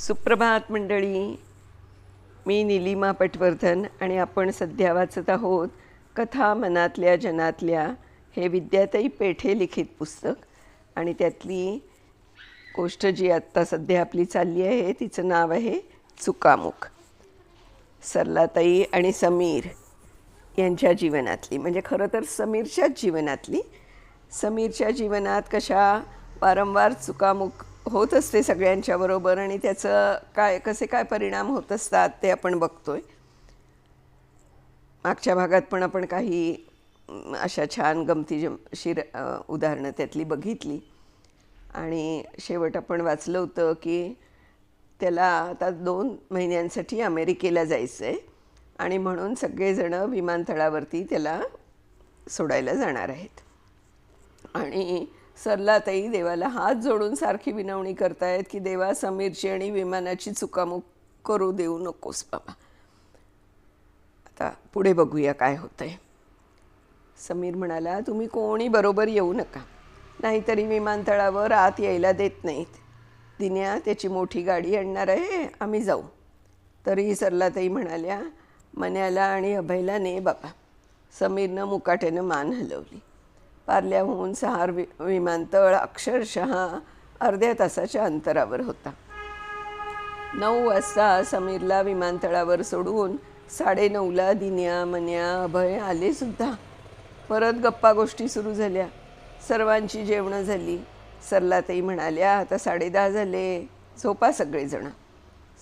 सुप्रभात मंडळी. मी निलिमा पटवर्धन आणि आपण सध्या वाचत आहोत कथा मनातल्या जनातल्या हे विद्याताई पेठे लिखित पुस्तक आणि त्यातली गोष्ट जी आत्ता सध्या आपली चालली आहे तिचं नाव आहे चुकामुक. सरलाताई आणि समीर यांच्या जीवनातली म्हणजे खरं तर समीरच्याच जीवनातली. समीरच्या जीवनात कशा वारंवार चुकामुक होत असते सगळ्यांच्याबरोबर आणि त्याचं काय कसे काय परिणाम होत असतात ते आपण बघतोय. मागच्या भागात पण आपण काही अशा छान गमती जमशीर उदाहरणं त्यातली बघितली. आणि शेवट आपण वाचलं होतं की त्याला आता दोन महिन्यांसाठी अमेरिकेला जायचं आहे आणि म्हणून सगळेजणं विमानतळावरती त्याला सोडायला जाणार आहेत. आणि सरलाताई देवाला हात जोडून सारखी विनवणी करतायत की देवा समीरची आणि विमानाची चुकामुक करू देऊ नकोस बाबा. आता पुढे बघूया काय होतंय. समीर म्हणाला तुम्ही कोणी बरोबर येऊ नका. नाहीतरी विमानतळावर आत यायला देत नाहीत. दिन्या त्याची मोठी गाडी आणणार आहे आम्ही जाऊ. तरीही सरलाताई म्हणाल्या मन्याला आणि अभयला ने बाबा. समीरनं मुकाट्यानं मान हलवली. पार्ल्याहून सहार वि विमानतळ अक्षरशः अर्ध्या तासाच्या अंतरावर होता. नऊ वाजता समीरला विमानतळावर सोडून साडेनऊला दिन्या मन्या अभय आलेसुद्धा परत गप्पा गोष्टी सुरू झाल्या. सर्वांची जेवणं झाली. सरलाताई म्हणाल्या आता साडेदहा झाले. झोपा सगळेजण.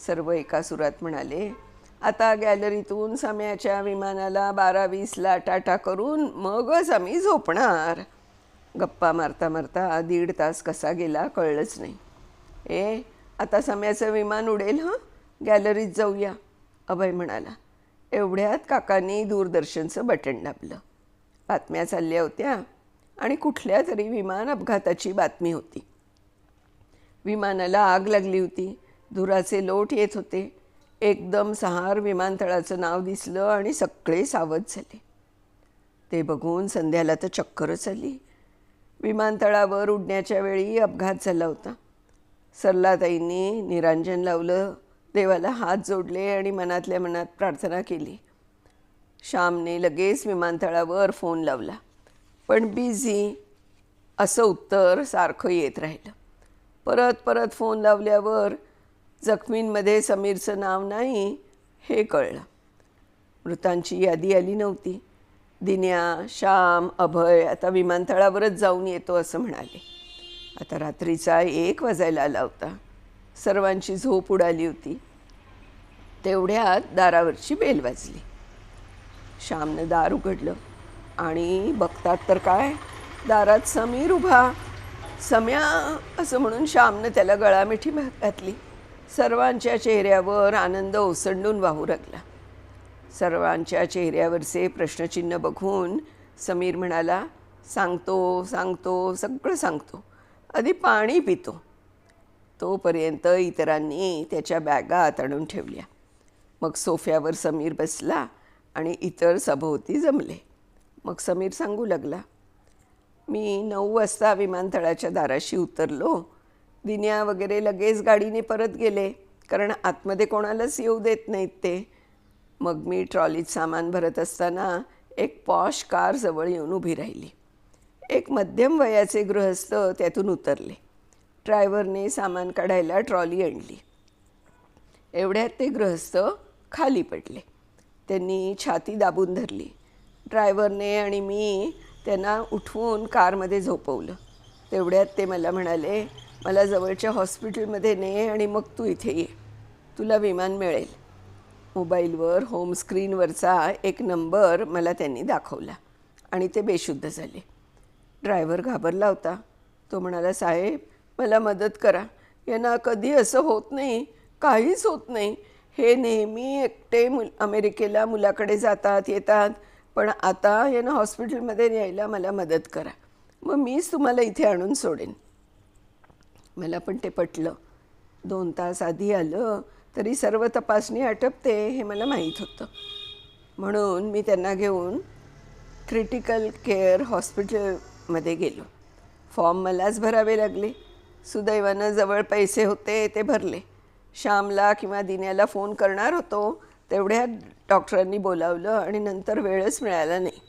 सर्व एका सुरात म्हणाले आता गॅलरीतून सम्याच्या विमानाला बारा वीसला टाटा करून मगच आम्ही झोपणार. गप्पा मारता मारता दीड तास कसा गेला कळलंच नाही. ए आता सम्याचं विमान उडेल हं? गॅलरीत जाऊया अभय म्हणाला. एवढ्यात काकांनी दूरदर्शनचं बटन दाबलं. बातम्या चालल्या होत्या आणि कुठल्या तरी विमान अपघाताची बातमी होती. विमानाला आग लागली होती. धुराचे लोट येत होते. एकदम सहार विमानतळाचं नाव दिसलं आणि सगळे सावध झाले. ते बघून संध्याला तर चक्करच आली. विमानतळावर उडण्याच्या वेळी अपघात झाला होता. सरलाताईंनी निरांजन लावलं देवाला हात जोडले आणि मनातल्या मनात प्रार्थना केली. श्यामने लगेच विमानतळावर फोन लावला. पण बिझी असं उत्तर सारखं येत राहिलं. परत परत फोन लावल्यावर जखमींमध्ये समीरचं नाव नाही हे कळलं. मृतांची यादी आली नव्हती. दिन्या श्याम अभय आता विमानतळावरच जाऊन येतो असं म्हणाले. आता रात्रीचा एक वाजायला आला होता. सर्वांची झोप उडाली होती. तेवढ्यात दारावरची बेल वाजली. श्यामनं दार उघडलं. आणि बघतात तर काय? दारात समीर उभा. सम्या असं म्हणून श्यामनं त्याला गळामिठी घातली. सर्वांच्या चेहऱ्यावर आनंद ओसंडून वाहू लागला. सर्वांच्या चेहऱ्यावरचे प्रश्नचिन्ह बघून समीर म्हणाला सांगतो सांगतो सगळं सांगतो. आधी पाणी पितो. तोपर्यंत इतरांनी त्याच्या बॅगा आणून ठेवल्या. मग सोफ्यावर समीर बसला आणि इतर सभोवती जमले. मग समीर सांगू लागला मी नऊ वाजता विमानतळाच्या दाराशी उतरलो दिन्या वगैरे लगेच गाडीने परत गेले कारण आतमध्ये कोणालाच येऊ देत नाहीत ते. मग मी ट्रॉलीत सामान भरत असताना एक पॉश कार जवळ येऊन उभी राहिली. एक मध्यम वयाचे गृहस्थ त्यातून उतरले. ड्रायव्हरने सामान काढायला ट्रॉली आणली. एवढ्यात ते गृहस्थ खाली पडले. त्यांनी छाती दाबून धरली. ड्रायव्हरने आणि मी त्यांना उठवून कारमध्ये झोपवलं. तेवढ्यात ते मला म्हणाले मला जवळच्या हॉस्पिटलमध्ये ने आणि मग तू इथे ये. तुला विमान मिळेल. मोबाईलवर होम स्क्रीनवरचा एक नंबर मला त्यांनी दाखवला आणि ते बेशुद्ध झाले. ड्रायव्हर घाबरला होता. तो म्हणाला साहेब मला मदत करा. यांना कधी असं होत नाही काहीच होत नाही. हे नेहमी एकटे मुल अमेरिकेला मुलाकडे जातात येतात. पण आता यांना हॉस्पिटलमध्ये न्यायला मला मदत करा. मग मीच तुम्हाला इथे आणून सोडेन. मला पण ते पटलं. दोन तास आधी आलं तरी सर्व तपासणी आटपते हे मला माहीत होतं. म्हणून मी त्यांना घेऊन क्रिटिकल केअर हॉस्पिटलमध्ये गेलो. फॉर्म मलाच भरावे लागले. सुदैवानं जवळ पैसे होते ते भरले. श्यामला किंवा दिन्याला फोन करणार होतो तेवढ्यात डॉक्टरांनी बोलावलं आणि नंतर वेळच मिळाला नाही.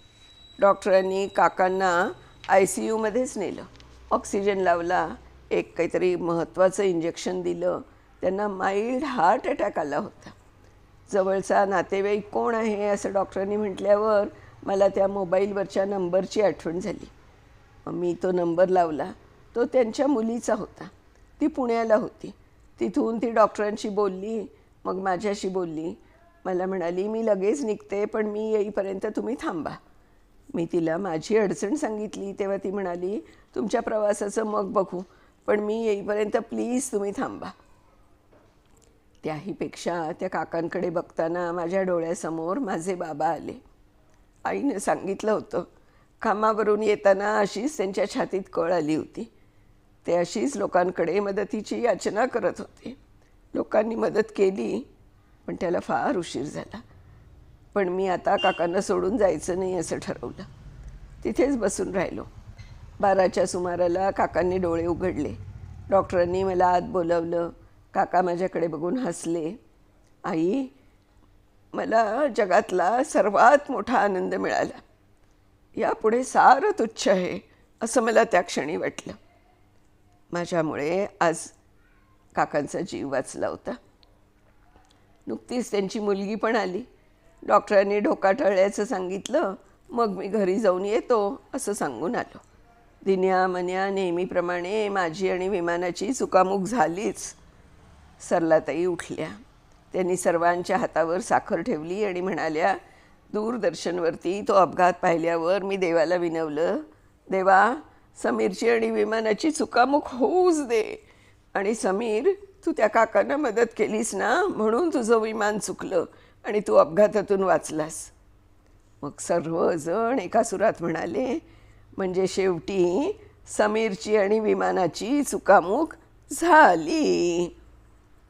डॉक्टरांनी काकांना आय सी यूमध्येच नेलं. ऑक्सिजन लावला. एक काहीतरी महत्त्वाचं इंजेक्शन दिलं. त्यांना माइल्ड हार्ट अटॅक आला होता. जवळचा नातेवाईक कोण आहे असं डॉक्टरांनी म्हटल्यावर मला त्या मोबाईलवरच्या नंबरची आठवण झाली. मी तो नंबर लावला. तो त्यांच्या मुलीचा होता. ती पुण्याला होती. तिथून ती डॉक्टरांशी बोलली मग माझ्याशी बोलली. मला म्हणाली मी लगेच निघते पण मी येईपर्यंत तुम्ही थांबा. मी तिला माझी अडचण सांगितली तेव्हा ती म्हणाली तुमच्या प्रवासाचं मग बघू. पण मी येईपर्यंत प्लीज तुम्ही थांबा. त्याहीपेक्षा त्या काकांकडे बघताना माझ्या डोळ्यासमोर माझे बाबा आले. आईनं सांगितलं होतं कामावरून येताना अशीच त्यांच्या छातीत कळ आली होती. ते अशीच लोकांकडे मदतीची याचना करत होते. लोकांनी मदत केली पण त्याला फार उशीर झाला. पण मी आता काकांना सोडून जायचं नाही असं ठरवलं. तिथेच बसून राहिलो. बाराच्या सुमाराला काकांनी डोळे उघडले. डॉक्टरांनी मला आत बोलवलं काका माझ्याकडे बघून हसले. आई मला जगातला सर्वात मोठा आनंद मिळाला. यापुढे सारं तुच्छ आहे असं मला त्या क्षणी वाटलं. माझ्यामुळे आज काकांचा जीव वाचला होता. नुकतीच त्यांची मुलगी पण आली. डॉक्टरांनी ढोका टळल्याचं सांगितलं मग मी घरी जाऊन येतो असं सांगून आलो. दिन्या मन्या नेहमीप्रमाणे माझी आणि विमानाची चुकामुक झालीच. सरलाताई उठल्या. त्यांनी सर्वांच्या हातावर साखर ठेवली आणि म्हणाल्या दूरदर्शनवरती तो अपघात पाहिल्यावर मी देवाला विनवलं. देवा समीरची आणि विमानाची चुकामुक होऊच दे. आणि समीर तू त्या काकांना मदत केलीस ना म्हणून तुझं विमान चुकलं आणि तू अपघातातून वाचलास. मग सर्वजण एका सुरात म्हणाले म्हणजे शेवटी समीरची आणि विमानाची चुकामुक झाली.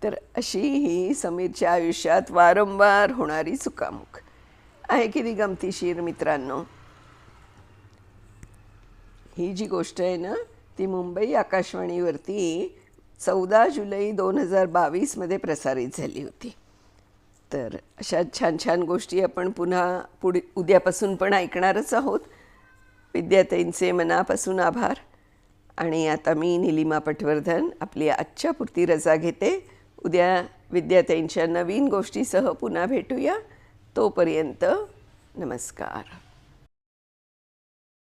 तर अशी ही समीरच्या आयुष्यात वारंवार होणारी चुकामुक. आहे किती गमतीशीर मित्रांनो. ही जी गोष्ट आहे ना ती मुंबई आकाशवाणीवरती चौदा जुलै दोन हजार बावीसमध्ये प्रसारित झाली होती. तर अशा छान छान गोष्टी आपण पुन्हा पुढे उद्यापासून पण ऐकणारच आहोत. विद्याताईंचे मनापासून आभार. आणि आता मी निलिमा पटवर्धन आपली आजच्या पुरती रजा घेते. उद्या विद्याताईंच्या नवीन गोष्टीसह पुन्हा भेटूया. तोपर्यंत नमस्कार.